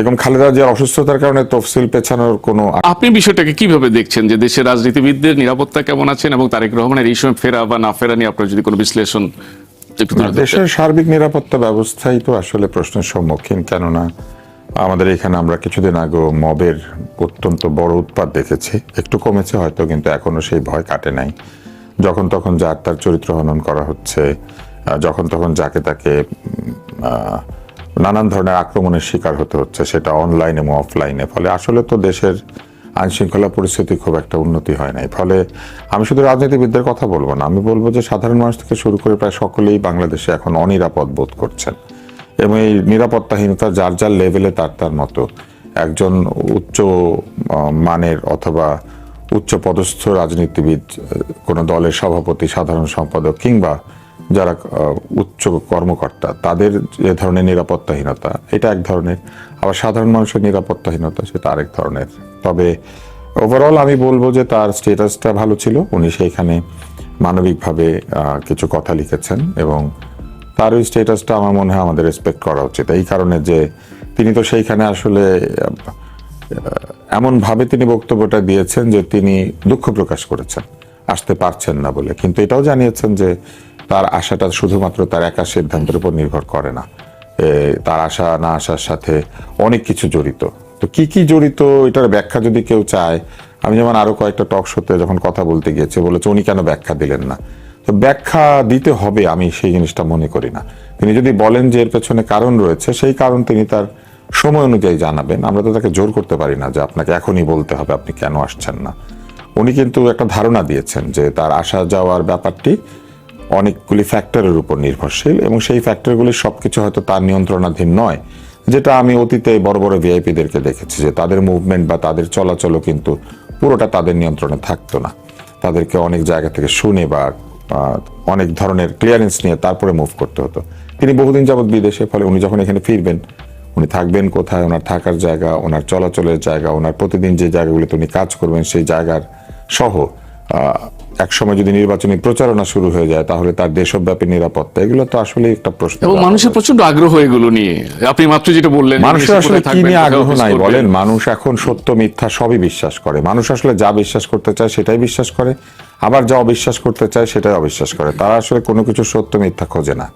বেগম খালেদা জিয়ার অসুস্থতার কারণে তফসিল পেছানোর কোনো আপনি বিষয়টাকে কীভাবে দেখছেন যে দেশের রাজনীতিবিদদের নিরাপত্তা কেমন আছেন এবং তারেক রহমানের এই সময় ফেরা বা না ফেরা নিয়ে আপনার যদি কোনো বিশ্লেষণ দেশের সার্বিক নিরাপত্তা ব্যবস্থাই তো আসলে প্রশ্নের সম্মুখীন কেননা আমাদের এখানে আমরা কিছুদিন আগে মবের অত্যন্ত বড় উৎপাদ দেখেছি। একটু কমেছে হয়তো কিন্তু এখনও সেই ভয় কাটে নাই। যখন তখন যার তার চরিত্র হনন করা হচ্ছে যখন তখন যাকে তাকে আহ, নানান ধরনের আক্রমণের শিকার হতে হচ্ছে, সেটা অনলাইন এবং অফলাইনে ফলে আসলে তো দেশের আইনশৃঙ্খলা পরিস্থিতি খুব একটা উন্নতি হয় নাই। ফলে আমি শুধু রাজনীতিবিদদের কথা বলব না, আমি বলব যে সাধারণ মানুষ থেকে শুরু করে প্রায় সকলেই বাংলাদেশে এখন অনিরাপদ বোধ করছেন। এবং এই নিরাপত্তাহীনতা যার যার লেভেলে তার তার মতো। একজন উচ্চ মানের অথবা উচ্চ পদস্থ রাজনীতিবিদ, কোনো দলের সভাপতি, সাধারণ সম্পাদক কিংবা যারা উচ্চ কর্মকর্তা, তাদের যে ধরনের নিরাপত্তাহীনতা, এটা এক ধরনের। আবার সাধারণ মানুষের নিরাপত্তাহীনতা, সেটা আরেক ধরনের। তবে ওভারঅল আমি বলব যে তার স্টেটাসটা ভালো ছিল। উনি সেইখানে মানবিকভাবে কিছু কথা লিখেছেন এবং তার ওই স্টেটাসটা আমার মনে হয় আমাদের রেসপেক্ট করা উচিত। এই কারণে যে তিনি তো সেইখানে আসলে এমনভাবে তিনি বক্তব্যটা দিয়েছেন যে তিনি দুঃখ প্রকাশ করেছেন। আসতে পারছেন না বলে। কিন্তু এটাও জানিয়েছেন যে তার আশাটা শুধুমাত্র তার একা সিদ্ধান্তের উপর নির্ভর করে না। তার আশা না আসার সাথে অনেক কিছু জড়িত। তো কি কি জড়িত এটার ব্যাখ্যা যদি কেউ চায়, আমি যেমন আরও কয়েকটা টক শোতে যখন কথা বলতে গিয়েছে, বলেছে উনি কেন ব্যাখ্যা দিলেন না। তো ব্যাখ্যা দিতে হবে, আমি সেই জিনিসটা মনে করি না। তিনি যদি বলেন যে এর পেছনে কারণ রয়েছে, সেই কারণ তিনি তার সময় অনুযায়ী জানাবেন। আমরা তো তাকে জোর করতে পারি না যে আপনাকে এখনই বলতে হবে, আপনি কেন আসছেন না। উনি কিন্তু একটা ধারণা দিয়েছেন যে তার আসা যাওয়ার ব্যাপারটি অনেকগুলি ফ্যাক্টরের উপর নির্ভরশীল এবং সেই ফ্যাক্টরগুলি সব কিছু হয়তো তার নিয়ন্ত্রণাধীন নয়। যেটা আমি অতীতে বড় বড় ভিআইপিদেরকে দেখেছি যে তাদের মুভমেন্ট বা তাদের চলাচলও কিন্তু পুরোটা তাদের নিয়ন্ত্রণে থাকতো না। তাদেরকে অনেক জায়গা থেকে শুনে বা অনেক ধরনের ক্লিয়ারেন্স নিয়ে তারপরে মুভ করতে হতো। তিনি বহুদিন যাবৎ বিদেশে, ফলে উনি যখন এখানে ফিরবেন, উনি থাকবেন কোথায়, ওনার থাকার জায়গা, ওনার চলাচলের জায়গা, ওনার প্রতিদিন যে জায়গাগুলিতে উনি কাজ করবেন, সেই জায়গার সহ এক সময় যদি নির্বাচনী প্রচারণা শুরু হয়ে যায় তাহলে তার দেশব্যাপী নিরাপত্তা এগুলো তো আসলে একটা প্রশ্ন। এবং মানুষের প্রচণ্ড আগ্রহ এগুলো নিয়ে। আপনি মাত্র যেটা বললেন মানুষের আসলে কি নিয়ে আগ্রহ নাই বলেন? মানুষ এখন সত্য মিথ্যা সবই বিশ্বাস করে। মানুষ আসলে যা বিশ্বাস করতে চায় সেটাই বিশ্বাস করে। আবার যা অবিশ্বাস করতে চায় সেটাই অবিশ্বাস করে। তারা আসলে কোনো কিছু সত্য মিথ্যা খোঁজে না।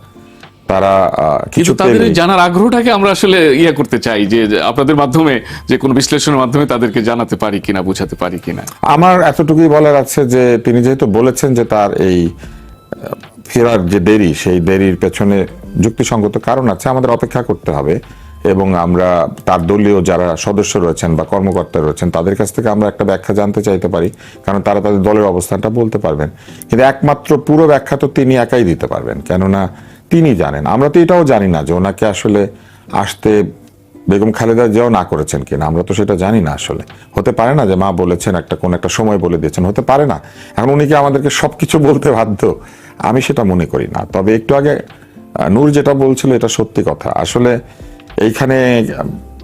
তারা কিছু তাদের জানার আগ্রহটাকে আমরা আসলে ইয়ে করতে চাই যে আপনাদের মাধ্যমে যে কোনো বিশ্লেষণের মাধ্যমে তাদেরকে জানাতে পারি কিনা বোঝাতে পারি কিনা। আমার এতটুকুই বলার আছে যে তিনি যেহেতু বলেছেন যে তার এই ফেরার যে দেরি সেই দেরির পেছনে যুক্তিসঙ্গত কারণ আছে আমাদের অপেক্ষা করতে হবে। এবং আমরা তার দলীয় যারা সদস্য রয়েছেন বা কর্মকর্তা রয়েছেন তাদের কাছ থেকে আমরা একটা ব্যাখ্যা জানতে চাইতে পারি কারণ তারা তাদের দলের অবস্থানটা বলতে পারবেন। কিন্তু একমাত্র পুরো ব্যাখ্যা তো তিনি একাই দিতে পারবেন। কেননা তিনি জানেন। আমরা তো এটাও জানি না যে ওনাকে আসলে আসতে বেগম খালেদা জিয়াও না করেছেন কিনা। আমরা তো সেটা জানি না আসলে। হতে পারে না যে মা বলেছেন একটা, কোন একটা সময় বলে দিয়েছেন। হতে পারে না। এখন উনি কি আমাদেরকে সব কিছু বলতে বাধ্য? আমি সেটা মনে করি না। তবে একটু আগে নূর যেটা বলছিল এটা সত্যি কথা। আসলে এইখানে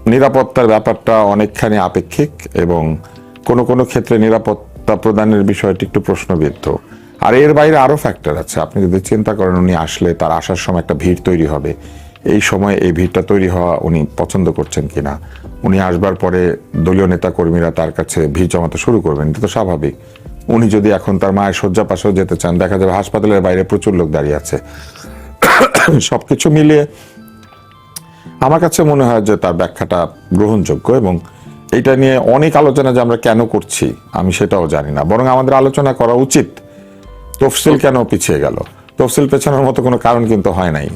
নিরাপত্তার ব্যাপারটা অনেকখানি আপেক্ষিক এবং কোনো কোনো ক্ষেত্রে নিরাপত্তা প্রদানের বিষয়টি একটু প্রশ্নবিদ্ধ। আর এর বাইরে আরও ফ্যাক্টর আছে। আপনি যদি চিন্তা করেন উনি আসলে তার আসার সময় একটা ভিড় তৈরি হবে, এই সময় এই ভিড়টা তৈরি হওয়া উনি পছন্দ করছেন কিনা। উনি আসবার পরে দলীয় নেতা কর্মীরা তার কাছে ভিড় জমাতে শুরু করবেন, এটা তো স্বাভাবিক। উনি যদি এখন তার মায়ের শয্যা পাশেও যেতে চান, দেখা যাবে হাসপাতালের বাইরে প্রচুর লোক দাঁড়িয়ে আছে। সবকিছু মিলিয়ে আমার কাছে মনে হয় যে তার ব্যাখ্যাটা গ্রহণযোগ্য এবং এটা নিয়ে অনেক আলোচনা যে আমরা কেন করছি, আমি সেটাও জানি না। বরং আমাদের আলোচনা করা উচিত তফসিল কেন পিছিয়ে গেল? তফসিল পেছানোর মতো কোনো কারণ কিন্তু হয় নাই।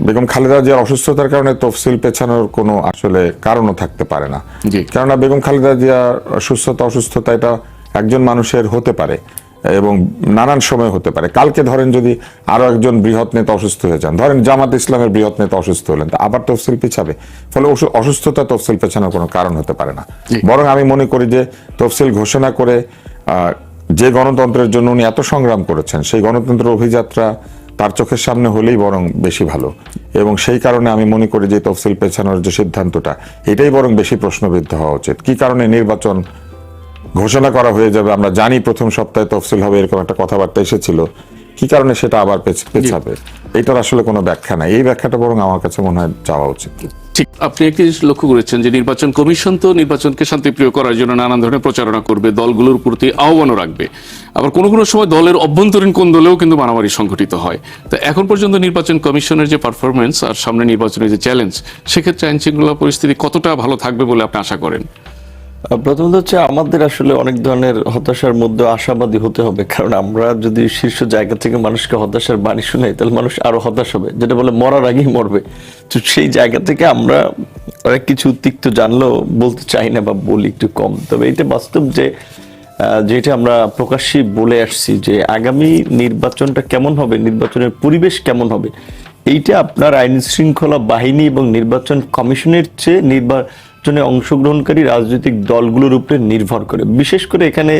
বেগম খালেদা জিয়ার অসুস্থতার কারণে তফসিল পেছানোর কোনো আসলে কারণও থাকতে পারে না। কেননা বেগম খালেদা জিয়ার সুস্থতা অসুস্থতা এটা একজন মানুষের হতে পারে এবং নানান সময় হতে পারে। কালকে ধরেন যদি আরও একজন বৃহৎ নেতা অসুস্থ হয়ে যান ধরেন জামাত ইসলামের বৃহৎ নেতা অসুস্থ হলেন তা আবার তফসিল পিছাবে। ফলে অসু- অসুস্থতা তফসিল পেছানোর কোনো কারণ হতে পারে না। বরং আমি মনে করি যে তফসিল ঘোষণা করে যে গণতন্ত্রের জন্য উনি এত সংগ্রাম করেছেন, সেই গণতন্ত্রের অভিযাত্রা তার চোখের সামনে হলেই বরং বেশি ভালো। এবং সেই কারণে আমি মনে করি যে তফসিল পেছানোর যে সিদ্ধান্তটা, এটাই বরং বেশি প্রশ্নবিদ্ধ হওয়া উচিত। কি কারণে নির্বাচন ঘোষণা করা হয়ে যাবে আমরা জানি, প্রথম সপ্তাহে তফসিল হবে এরকম একটা কথাবার্তা এসেছিল। কি কারণে সেটা আবার পেছ- পেছাবে? এটার আসলে কোনো ব্যাখ্যা নাই। এই ব্যাখ্যাটা বরং আমার কাছে মনে হয় যাওয়া উচিত। ঠিক। আপনি একটি জিনিস লক্ষ্য করেছেন যে নির্বাচন কমিশন তো নির্বাচনকে শান্তিপ্রিয় করার জন্য নানান ধরনের প্রচারণা করবে, দলগুলোর প্রতি আহ্বানও রাখবে। আবার কোনো কোনো সময় দলের অভ্যন্তরীণ কোন দলেও কিন্তু মারামারি সংঘটিত হয়। তো এখন পর্যন্ত নির্বাচন কমিশনের যে পারফরমেন্স আর সামনে নির্বাচনের যে চ্যালেঞ্জ সেক্ষেত্রে আইন শৃঙ্খলা পরিস্থিতি কতটা ভালো থাকবে বলে আপনি আশা করেন? প্রথমত হচ্ছে আমাদের আসলে অনেক ধরনের হতাশার মধ্যে আশাবাদী হতে হবে। কারণ আমরা যদি শীর্ষ জায়গা থেকে মানুষকে হতাশার বাণী শুনাই, তাহলে মানুষ আরও হতাশ হবে। যেটা বলে মরার আগেই মরবে। তো সেই জায়গা থেকে আমরা অনেক কিছু তিক্ত জানলেও বলতে চাই না বা বলি একটু কম। তবে এটা বাস্তব যে যেটা আমরা প্রকাশ্যে বলে আসছি যে আগামী নির্বাচনটা কেমন হবে, নির্বাচনের পরিবেশ কেমন হবে, এইটা আপনার আইন শৃঙ্খলা বাহিনী এবং নির্বাচন কমিশনের চেয়ে নির্বাচনে অংশগ্রহণকারী রাজনৈতিক দলগুলোর উপরে নির্ভর করে। বিশেষ করে এখানে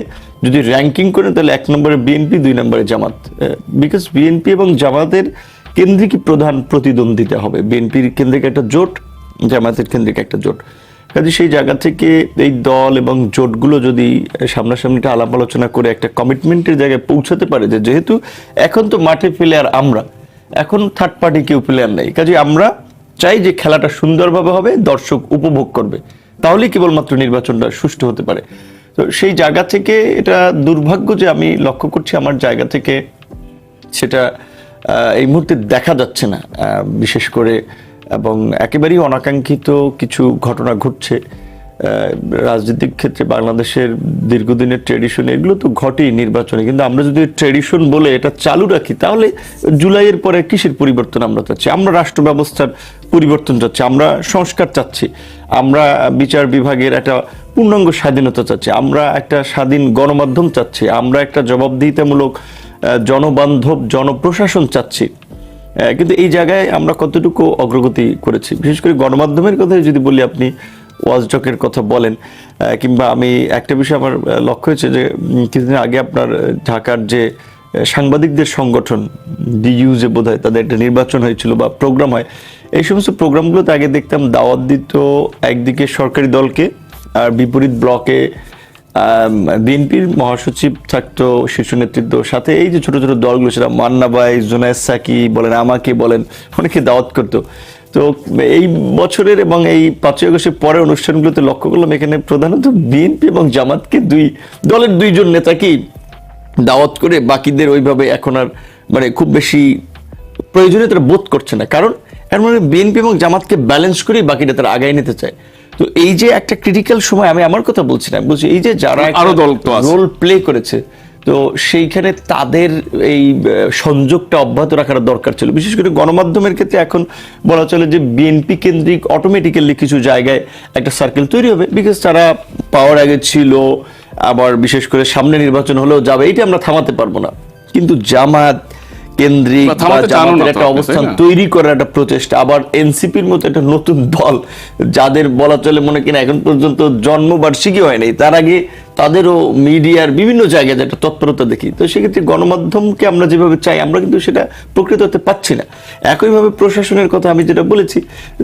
যদি র্যাঙ্কিং করেন, তাহলে এক নম্বরে বিএনপি দুই নম্বরে জামাত। বিকজ বিএনপি এবং জামাতের কেন্দ্রিক প্রধান প্রতিদ্বন্দ্বিতা হবে? বিএনপির কেন্দ্রিক একটা জোট, জামাতের কেন্দ্রিক একটা জোট। কাজে সেই জায়গা থেকে এই দল এবং জোটগুলো যদি সামনাসামনি একটা আলাপ আলোচনা করে একটা কমিটমেন্টের জায়গায় পৌঁছাতে পারে যে যেহেতু এখন তো মাঠে ফেলে আর আমরা, এখন থার্ড পার্টি কেউ প্লেয়ার নেই। কাজে আমরা চাই যে খেলাটা সুন্দরভাবে হবে, দর্শক উপভোগ করবে। তাহলেই কেবলমাত্র নির্বাচনটা সুষ্ঠু হতে পারে। তো সেই জায়গা থেকে এটা দুর্ভাগ্য যে আমি লক্ষ্য করছি আমার জায়গা থেকে সেটা এই মুহূর্তে দেখা যাচ্ছে না। বিশেষ করে এবং একেবারেই অনাকাঙ্ক্ষিত কিছু ঘটনা ঘটছে। রাজনৈতিক ক্ষেত্রে বাংলাদেশের দীর্ঘদিনের ট্রেডিশন এগুলো তো ঘটেই নির্বাচনে। কিন্তু আমরা যদি ট্রেডিশন বলে এটা চালু রাখি, তাহলে জুলাইয়ের পরে কিসের পরিবর্তন আমরা চাচ্ছি? আমরা রাষ্ট্র ব্যবস্থার পরিবর্তন চাচ্ছি, আমরা সংস্কার চাচ্ছি, আমরা বিচার বিভাগের একটা পূর্ণাঙ্গ স্বাধীনতা চাচ্ছি, আমরা একটা স্বাধীন গণমাধ্যম চাচ্ছি, আমরা একটা জবাবদিহিতামূলক জনবান্ধব, জনপ্রশাসন চাচ্ছি। কিন্তু এই জায়গায় আমরা কতটুকু অগ্রগতি করেছি? বিশেষ করে গণমাধ্যমের কথা যদি বলি আপনি ওয়াজডকের কথা বলেন কিংবা আমি একটা বিষয় আমার লক্ষ্য হয়েছে যে কিছুদিন আগে আপনার ঢাকার যে সাংবাদিকদের সংগঠন ডিইউ যে বোধ হয় তাদের একটা নির্বাচন হয়েছিল বা প্রোগ্রাম হয়, এই সমস্ত প্রোগ্রামগুলোতে আগে দেখতাম দাওয়াত দিত একদিকে সরকারি দলকে আর বিপরীত ব্লকে বিএনপির মহাসচিব থাকতো, শীর্ষ নেতৃত্ব, সাথে এই যে ছোট ছোট দলগুলো, সেটা মান্না জোনায়েদ সাকি বলেন, আমাকে বলেন, অনেকে দাওয়াত করতো। তো এই বছরের এবং এই পাঁচই আগস্টের পরের অনুষ্ঠানগুলোতে লক্ষ্য করলাম এখানে প্রধানত বিএনপি এবং জামাতকে দুই দলের দুইজন নেতাকেই দাওয়াত করে বাকিদের ওইভাবে এখন আর মানে খুব বেশি প্রয়োজনীয়তা বোধ করছে না কারণ এর মানে বিএনপি এবং জামাতকে ব্যালেন্স করেই বাকিটা তারা আগায় নিতে চায় তো এই যে একটা ক্রিটিক্যাল সময় আমি আমার কথা বলছি না বলছি এই যে যারা আরও দল। রোল প্লে করেছে তো সেইখানে তাদের এই সংযোগটা অব্যাহত রাখার দরকার ছিল। বিশেষ করে গণমাধ্যমের ক্ষেত্রে এখন বলা চলে যে বিএনপি কেন্দ্রিক অটোমেটিক্যালি কিছু জায়গায় একটা সার্কেল তৈরি হবে বিকজ তারা পাওয়ার আগে ছিল, আবার বিশেষ করে সামনে নির্বাচন হলেও যাবে এইটা আমরা থামাতে পারব না। কিন্তু জামাত কেন্দ্রিক একটা অবস্থান তৈরি করার একটা প্রচেষ্টা। আবার এনসিপির মতো একটা নতুন দল যাদের বলা চলে মনে কিনা এখন পর্যন্ত জন্মবার্ষিকী হয়নি তার আগে তাদেরও মিডিয়ার বিভিন্ন জায়গায় একটা তৎপরতা দেখি। তো সেক্ষেত্রে গণমাধ্যমকে আমরা যেভাবে চাই আমরা কিন্তু সেটা প্রকৃত হতে পাচ্ছি না। একইভাবে প্রশাসনের কথা আমি যেটা বলেছি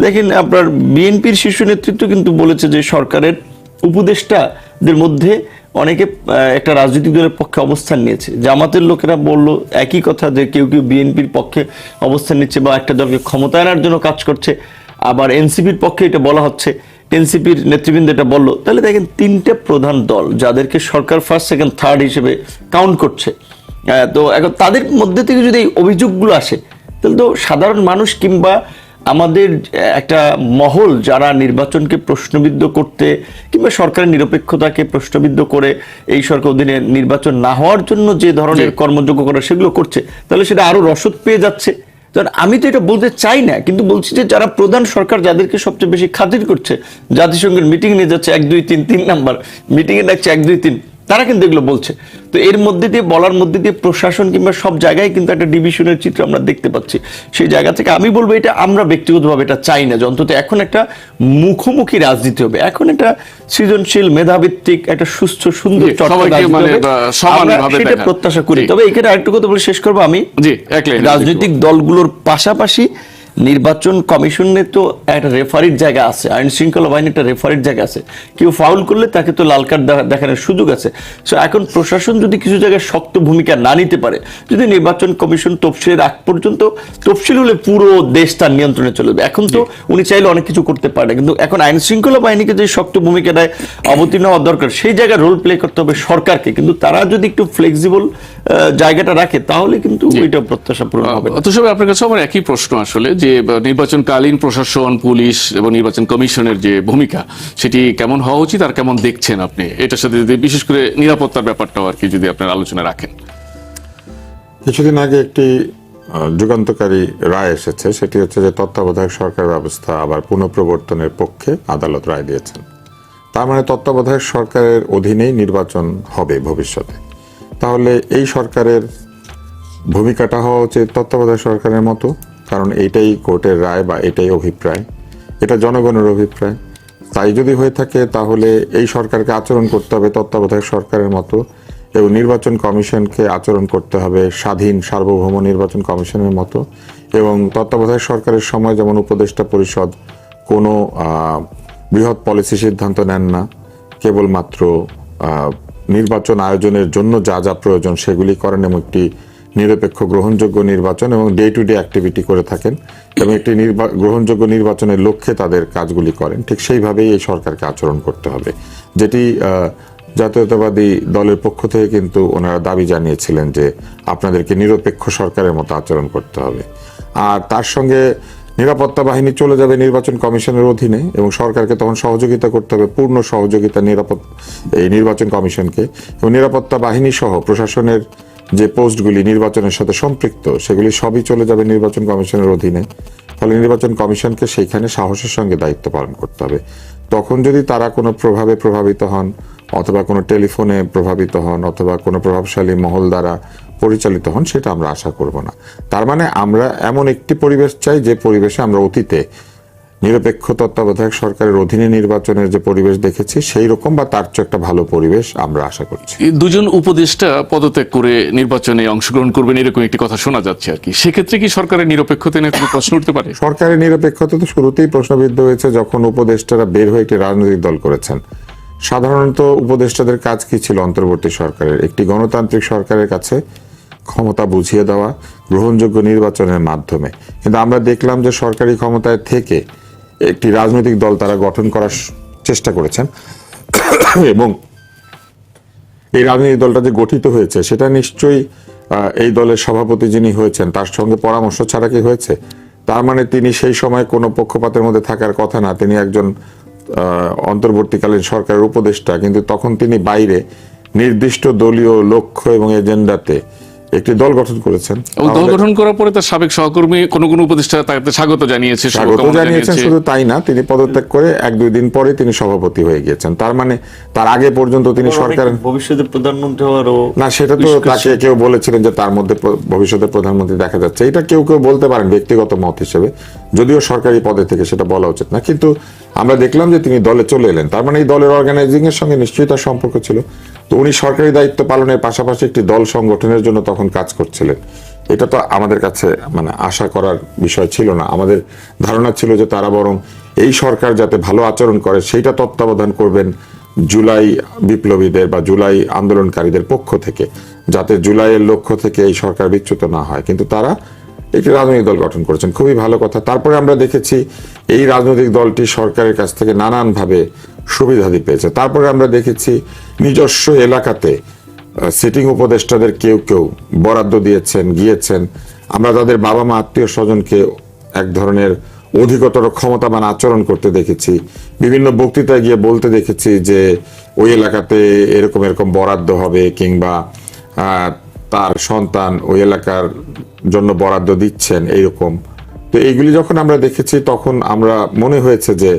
দেখেন আপনার বিএনপির শীর্ষ নেতৃত্ব কিন্তু বলেছে যে সরকারের উপদেষ্টাদের মধ্যে অনেকে একটা রাজনৈতিক দলের পক্ষে অবস্থান নিয়েছে। জামাতের লোকেরা বলল, একই কথা যে কেউ কেউ বিএনপির পক্ষে অবস্থান নিচ্ছে বা একটা দলকে ক্ষমতায় আনার জন্য কাজ করছে। আবার এনসিপির পক্ষে এটা বলা হচ্ছে। এনসিপির নেতৃবৃন্দ এটা বলল, তাহলে দেখেন, তিনটে প্রধান দল যাদেরকে সরকার ফার্স্ট সেকেন্ড থার্ড হিসেবে কাউন্ট করছে তো এখন তাদের মধ্যে থেকে যদি এই অভিযোগগুলো আসে, তাহলে তো সাধারণ মানুষ কিংবা আমাদের একটা মহল যারা নির্বাচনকে প্রশ্নবিদ্ধ করতে কিংবা সরকারের নিরপেক্ষতাকে প্রশ্নবিদ্ধ করে এই সরকার অধীনে নির্বাচন না হওয়ার জন্য যে ধরনের কর্মযোগ্য করা সেগুলো করছে তাহলে সেটা আরও রসদ পেয়ে যাচ্ছে। কারণ আমি তো এটা বলতে চাই না কিন্তু বলছি যে যারা প্রধান সরকার যাদেরকে সবচেয়ে বেশি খাতির করছে জাতিসংঘের মিটিং নিয়ে যাচ্ছে এক দুই তিন তিন নাম্বার মিটিংয়ে ডাকছে এক দুই তিন। তারা কিন্তু এগুলো বলছে। তো এর মধ্যে দিয়ে বলার মধ্যে দিয়ে প্রশাসন কিংবা সব জায়গায় কিন্তু একটা ডিভিশনের চিত্র আমরা দেখতে পাচ্ছি। সেই জায়গা থেকে আমি বলব এটা আমরা ব্যক্তিগতভাবে এটা চাই না যে অন্তত এখন একটা মুখোমুখি রাজনীতি হবে। এখন একটা সৃজনশীল মেধাভিত্তিক একটা সুস্থ সুন্দর মানে, সেটা প্রত্যাশা করি। তবে এখানে আরেকটু কথা বলে শেষ করব আমি। রাজনৈতিক দলগুলোর পাশাপাশি নির্বাচন কমিশনে তো একটা রেফারির জায়গা আছে আইন শৃঙ্খলা বাহিনী একটা রেফারির জায়গা আছে। কেউ ফাউল করলে তাকে তো লাল কার্ড দেখা- দেখানোর সুযোগ আছে। সো এখন প্রশাসন যদি কিছু জায়গায় শক্ত ভূমিকা না নিতে পারে যদি নির্বাচন কমিশন তফসিলের আগ পর্যন্ত তফসিল হলে পুরো দেশ তার নিয়ন্ত্রণে চলে যাবে এখন তো উনি চাইলে অনেক কিছু করতে পারে কিন্তু এখন আইন শৃঙ্খলা বাহিনীকে যে শক্ত ভূমিকা দেয় অবতীর্ণ হওয়া দরকার সেই জায়গায় রোল প্লে করতে হবে সরকারকে। কিন্তু তারা যদি একটু ফ্লেক্সিবল জায়গাটা রাখে তাহলে কিন্তু ওইটা প্রত্যাশা পূরণ হবে সময় আপনার কাছে আমার একই প্রশ্ন আসলে যে নির্বাচনকালীন প্রশাসন পুলিশ এবং নির্বাচন কমিশনের যে ভূমিকা সেটি কেমন হওয়া উচিত আর কেমন দেখছেন আপনি? এটার সাথে যদি বিশেষ করে নিরাপত্তার ব্যাপারটাও আর কি যদি আপনার আলোচনা রাখেন। কিছুদিন আগে একটি যুগান্তকারী রায় এসেছে সেটি হচ্ছে যে তত্ত্বাবধায়ক সরকার ব্যবস্থা আবার পুনঃপ্রবর্তনের পক্ষে আদালত রায় দিয়েছেন। তার মানে তত্ত্বাবধায়ক সরকারের অধীনেই নির্বাচন হবে ভবিষ্যতে। তাহলে এই সরকারের ভূমিকাটা হওয়া উচিত তত্ত্বাবধায়ক সরকারের মতো, কারণ এইটাই কোর্টের রায় বা এটাই অভিপ্রায়। এটা জনগণের অভিপ্রায়। তাই যদি হয়ে থাকে, তাহলে এই সরকারকে আচরণ করতে হবে তত্ত্বাবধায়ক সরকারের মতো, এবং নির্বাচন কমিশনকে আচরণ করতে হবে স্বাধীন, সার্বভৌম নির্বাচন কমিশনের মতো, এবং তত্ত্বাবধায়ক সরকারের সময় যেমন উপদেষ্টা পরিষদ কোনো বৃহৎ পলিসি সিদ্ধান্ত নেন না, কেবলমাত্র নির্বাচন আয়োজনের জন্য যা যা প্রয়োজন সেগুলি করেন এবং একটি নিরপেক্ষ গ্রহণযোগ্য নির্বাচন এবং ডে টু ডে অ্যাক্টিভিটি করে থাকেন এবং একটি গ্রহণযোগ্য নির্বাচনের লক্ষ্যে তাদের কাজগুলি করেন। ঠিক সেইভাবেই এই সরকারকে আচরণ করতে হবে। যেটি জাতীয়তাবাদী দলের পক্ষ থেকে কিন্তু ওনারা দাবি জানিয়েছিলেন যে আপনাদেরকে নিরপেক্ষ সরকারের মতো আচরণ করতে হবে। আর তার সঙ্গে নিরাপত্তা বাহিনী চলে যাবে নির্বাচন কমিশনের অধীনে এবং সরকারকে তখন সহযোগিতা করতে হবে, পূর্ণ সহযোগিতা, নিরাপদ এই নির্বাচন কমিশনকে। এবং নিরাপত্তা বাহিনী সহ প্রশাসনের যে পোস্টগুলি নির্বাচনের সাথে সম্পৃক্ত, সেগুলি সবই চলে যাবে নির্বাচন কমিশনের অধীনে। ফলে নির্বাচন কমিশনকে সেইখানে সাহসের সঙ্গে দায়িত্ব পালন করতে হবে। তখন যদি তারা কোনো প্রভাবে প্রভাবিত হন, অথবা কোনো টেলিফোনে প্রভাবিত হন, অথবা কোনো প্রভাবশালী মহল দ্বারা পরিচালিত হন সেটা আমরা আশা করব না। তার মানে আমরা এমন একটি পরিবেশ চাই যে পরিবেশে আমরা অতীতে নিরপেক্ষ তত্ত্বাবধায়ক সরকারের অধীনে নির্বাচনের যে পরিবেশ দেখেছি সেই রকম বা তার চেয়ে একটা ভালো পরিবেশ আমরা আশা করছি। দুজন উপদেষ্টা পদত্যাগ করে নির্বাচনে অংশগ্রহণ করবেন এরকম একটি কথা শোনা যাচ্ছে আর কি। সেক্ষেত্রে কি সরকারের নিরপেক্ষতা নিয়ে কোনো প্রশ্ন উঠতে পারে? সরকারের নিরপেক্ষতা তো শুরুতেই প্রশ্নবিদ্ধ হয়েছে যখন উপদেষ্টারা বের হয়ে একটি রাজনৈতিক দল করেছেন। সাধারণত উপদেষ্টাদের কাজ কি ছিল অন্তর্বর্তী সরকারের? একটি গণতান্ত্রিক সরকারের কাছে ক্ষমতা বুঝিয়ে দেওয়া গ্রহণযোগ্য নির্বাচনের মাধ্যমে। কিন্তু আমরা দেখলাম যে সরকারি ক্ষমতায় থেকে একটি রাজনৈতিক দল তারা গঠন করার চেষ্টা করেছেন। এবং এই রাজনৈতিক দলটা যে গঠিত হয়েছে, সেটা নিশ্চয়ই এই দলের সভাপতি যিনি হয়েছেন, তার সঙ্গে পরামর্শ ছাড়া কি হয়েছে? তার মানে তিনি সেই সময় কোনো পক্ষপাতের মধ্যে থাকার কথা না, তিনি একজন অন্তর্বর্তীকালীন সরকারের উপদেষ্টা, কিন্তু তখন তিনি বাইরে নির্দিষ্ট দলীয় লক্ষ্য এবং এজেন্ডাতে একটি দল গঠন করেছেন। এবং দল গঠন করার পরে তার সাবেক সহকর্মী কোন কোন উপদেষ্টা তাকে স্বাগত জানিয়েছে স্বাগত জানিয়েছেন জানিয়েছে। শুধু তাই না তিনি পদত্যাগ করে এক দুই দিন পরে তিনি সভাপতি হয়ে গিয়েছেন। তার মানে তার আগে পর্যন্ত তিনি সরকার ভবিষ্যতে প্রধানমন্ত্রী হওয়ারও না সেটা তো তাকে কেউ বলেছিলেন যে তার মধ্যে ভবিষ্যতে প্রধানমন্ত্রী দেখা যাচ্ছে। এটা কেউ কেউ বলতে পারেন ব্যক্তিগত মত হিসেবে যদিও সরকারি পদে থেকে সেটা বলা উচিত না। কিন্তু আমরা দেখলাম যে তিনি দলে চলে এলেন। তার মানে এই দলের অর্গানাইজিং এর সঙ্গে নিশ্চয়ই তার সম্পর্ক ছিল। তো উনি সরকারি দায়িত্ব পালনের পাশাপাশি একটি দল সংগঠনের জন্য তখন কাজ করছিলেন। এটা তো আমাদের কাছে মানে আশা করার বিষয় ছিল না। আমাদের ধারণা ছিল যে তারা বরং এই সরকার যাতে ভালো আচরণ করে, সেইটা তত্ত্বাবধান করবেন জুলাই বিপ্লবীদের বা জুলাই আন্দোলনকারীদের পক্ষ থেকে, যাতে জুলাইয়ের লক্ষ্য থেকে এই সরকার বিচ্যুত না হয়। কিন্তু তারা একটি রাজনৈতিক দল গঠন করেছেন। খুবই ভালো কথা। তারপরে আমরা দেখেছি এই রাজনৈতিক দলটি সরকারের কাছ থেকে নানানভাবে সুবিধাদি পেয়েছে তারপরে আমরা দেখেছি নিজস্ব এলাকাতে সিটিং উপদেষ্টাদের কেউ কেউ বরাদ্দ দিয়েছেন, গিয়েছেন। আমরা তাদের বাবা মা আত্মীয় স্বজনকে এক ধরনের অধিকতর ক্ষমতাবান আচরণ করতে দেখেছি। বিভিন্ন বক্তৃতায় গিয়ে বলতে দেখেছি যে, ওই এলাকাতে এরকম এরকম বরাদ্দ হবে কিংবা তার সন্তান ওই এলাকার জন্য বরাদ্দ দিচ্ছেন এইরকম। তো এইগুলি যখন আমরা দেখেছি, তখন আমরা মনে হয়েছে যে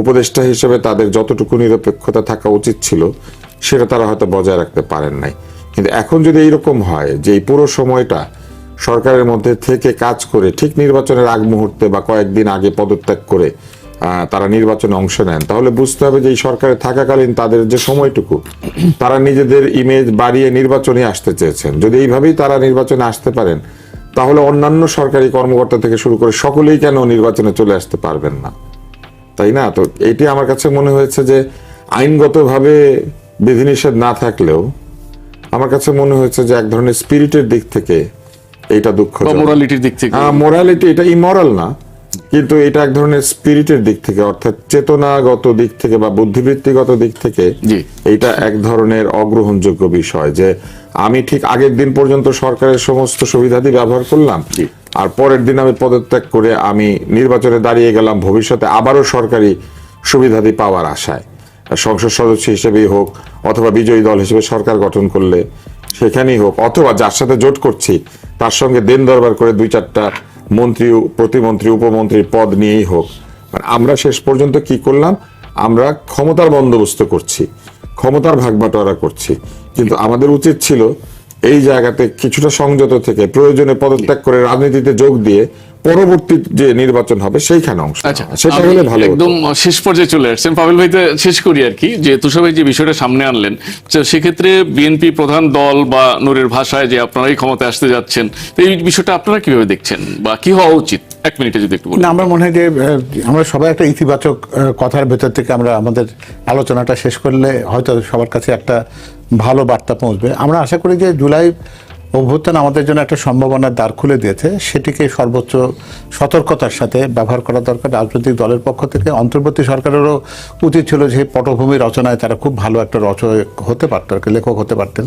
উপদেষ্টা হিসেবে তাদের যতটুকু নিরপেক্ষতা থাকা উচিত ছিল, সেটা তারা হয়তো বজায় রাখতে পারেন নাই। কিন্তু এখন যদি এইরকম হয় যে এই পুরো সময়টা সরকারের মধ্যে থেকে কাজ করে ঠিক নির্বাচনের আগ মুহূর্তে বা কয়েকদিন আগে পদত্যাগ করে তারা নির্বাচনে অংশ নেন। তাহলে বুঝতে হবে যে এই সরকারে থাকাকালীন তাদের যে সময়টুকু তারা নিজেদের ইমেজ বাড়িয়ে নির্বাচনে আসতে চেয়েছেন। যদি এইভাবেই তারা নির্বাচনে আসতে পারেন তাহলে অন্যান্য সরকারি কর্মকর্তা থেকে শুরু করে সকলেই কেন নির্বাচনে চলে আসতে পারবেন না? তাই না? তো এটি আমার কাছে মনে হয়েছে যে আইনগতভাবে বিধিনিষেধ না থাকলেও আমার কাছে মনে হয়েছে যে এক ধরনের স্পিরিটের দিক থেকে এটা দুঃখ মোরালিটির দিক থেকে। মোরালিটি এটা ইমরাল না। কিন্তু এটা এক ধরনের স্পিরিটের দিক থেকে অর্থাৎ চেতনাগত দিক থেকে বা বুদ্ধিবৃত্তিগত দিক থেকে জি। এইটা এক ধরনের অগ্রহণযোগ্য বিষয় যে আমি ঠিক আগের দিন পর্যন্ত সরকারের সমস্ত সুবিধাদি ব্যবহার করলাম আর পরের দিন আমি পদত্যাগ করে আমি নির্বাচনে দাঁড়িয়ে গেলাম ভবিষ্যতে আবারও সরকারি সুবিধাদি পাওয়ার আশায় সংসদ সদস্য হিসেবেই হোক অথবা বিজয়ী দল হিসেবে সরকার গঠন করলে সেখানেই হোক অথবা যার সাথে জোট করছি তার সঙ্গে দেন দরবার করে দুই চারটা মন্ত্রী প্রতিমন্ত্রী উপমন্ত্রীর পদ নিয়েই হোক। মানে আমরা শেষ পর্যন্ত কি করলাম? আমরা ক্ষমতার বন্দোবস্ত করছি, ক্ষমতার ভাগবাটোয়ারা করছি। কিন্তু আমাদের উচিত ছিল এই জায়গাতে কিছুটা সংযত থেকে প্রয়োজনে পদত্যাগ করে রাজনীতিতে যোগ দিয়ে পরবর্তী যে নির্বাচন হবে সেইখানে অংশ আচ্ছা সেটা হলে ভালো একদম শেষ পর্যায়ে চলে আসছেন। পাবেল ভাইতে শেষ করি আর কি যে তুষার ভাই যে বিষয়টা সামনে আনলেন তো সেক্ষেত্রে বিএনপি প্রধান দল বা নূরের ভাষায় যে আপনারাই ক্ষমতায় আসতে যাচ্ছেন এই বিষয়টা আপনারা কীভাবে দেখছেন? বা কি হওয়া উচিত? এক মিনিটে যদি একটু না আমার মনে হয় যে আমরা সবাই একটা ইতিবাচক কথার ভেতর থেকে আমরা আমাদের আলোচনাটা শেষ করলে হয়তো সবার কাছে একটা ভালো বার্তা পৌঁছবে। আমরা আশা করি যে জুলাই অভ্যুত্থান আমাদের জন্য একটা সম্ভাবনার দ্বার খুলে দিয়েছে। সেটিকে সর্বোচ্চ সতর্কতার সাথে ব্যবহার করা দরকার। রাজনৈতিক দলের পক্ষ থেকে অন্তর্বর্তী সরকারেরও উচিত ছিল যে পটভূমি রচনায় তারা খুব ভালো একটা রচয়ক হতে পারত আর লেখক হতে পারতেন।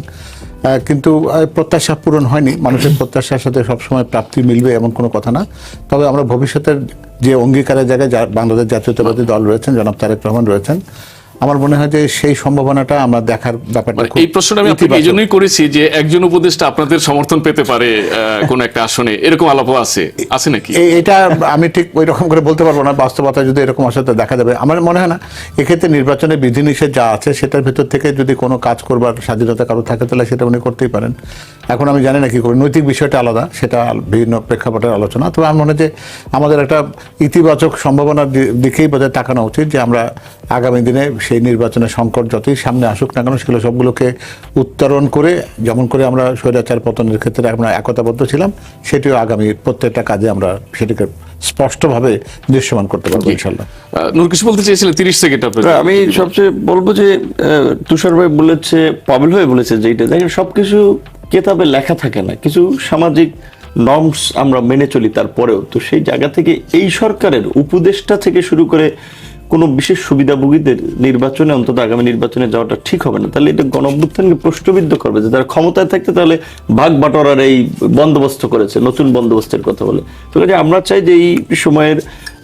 কিন্তু প্রত্যাশা পূরণ হয়নি। মানুষের প্রত্যাশার সাথে সবসময় প্রাপ্তি মিলবে এমন কোনো কথা না। তবে আমরা ভবিষ্যতের যে অঙ্গীকারের জায়গায় বাংলাদেশ জাতীয়তাবাদী দল রয়েছেন, জনাব তারেক রহমান রয়েছেন আমার মনে হয় যে সেই সম্ভাবনাটা আমরা দেখার ব্যাপারটা মানে এই প্রশ্নটা আমি আপনাকে এই জন্যই করেছি যে একজন উপদেষ্টা আপনাদের সমর্থন পেতে পারে কোন একটা আসনে। এরকম আলাপও আছে। আছে নাকি? এটা আমি ঠিক ওই রকম করে বলতে পারব না বাস্তবতা যদি এরকম আসে তো দেখা যাবে। আমার মনে হয় না এক্ষেত্রে নির্বাচনে বিধিনিষেধ যা আছে সেটার ভেতর থেকে যদি কোনো কাজ করবার স্বাধীনতা কারও থাকে তাহলে সেটা উনি করতেই পারেন। এখন আমি জানি না কি করে নৈতিক বিষয়টা আলাদা সেটা বিভিন্ন প্রেক্ষাপটের আলোচনা। তবে আমার মনে হয় যে আমাদের একটা ইতিবাচক সম্ভাবনার দিকেই বোধহয় তাকানো উচিত যে আমরা আগামী দিনে সেই নির্বাচনের সংকট যতই সামনে আসুক না কেন সেগুলো সবগুলোকে উত্তরণ করে যেমন করে আমরা স্বৈরাচার পতনের ক্ষেত্রে আমরা একতাবদ্ধ ছিলাম সেটিও আগামী প্রত্যেকটা কাজে আমরা সেটিকে স্পষ্টভাবে দৃশ্যমান করতে পারব ইনশাল্লাহ। নূর কিছু বলতে চেয়েছিলেন তিরিশ সেকেন্ড আমি সবচেয়ে বলব যে তুষার ভাই বলেছে পাবেল ভাই বলেছে যে এটা দেখেন সবকিছু কেতাবে লেখা থাকে না। কিছু সামাজিক নর্মস আমরা মেনে চলি তারপরেও। তো সেই জায়গা থেকে এই সরকারের উপদেষ্টা থেকে শুরু করে কোনো বিশেষ সুবিধাভোগীদের নির্বাচনে অন্তত আগামী নির্বাচনে যাওয়াটা ঠিক হবে না। তাহলে এটা গণ অভ্যুত্থানকে প্রশ্নবিদ্ধ করবে যে তারা ক্ষমতায় থাকতে তাহলে ভাগ বাটোয়ারার এই বন্দোবস্ত করেছে নতুন বন্দোবস্তের কথা বলে। তো কাজে আমরা চাই যে এই সময়ের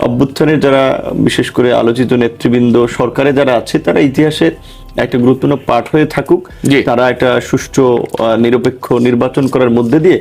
অভ্যুত্থানের যারা বিশেষ করে আলোচিত নেতৃবৃন্দ সরকারে যারা আছে তারা ইতিহাসের একটা গুরুত্বপূর্ণ পাঠ হয়ে থাকুক। তারা একটা সুষ্ঠু নিরপেক্ষ নির্বাচন করার মধ্যে দিয়ে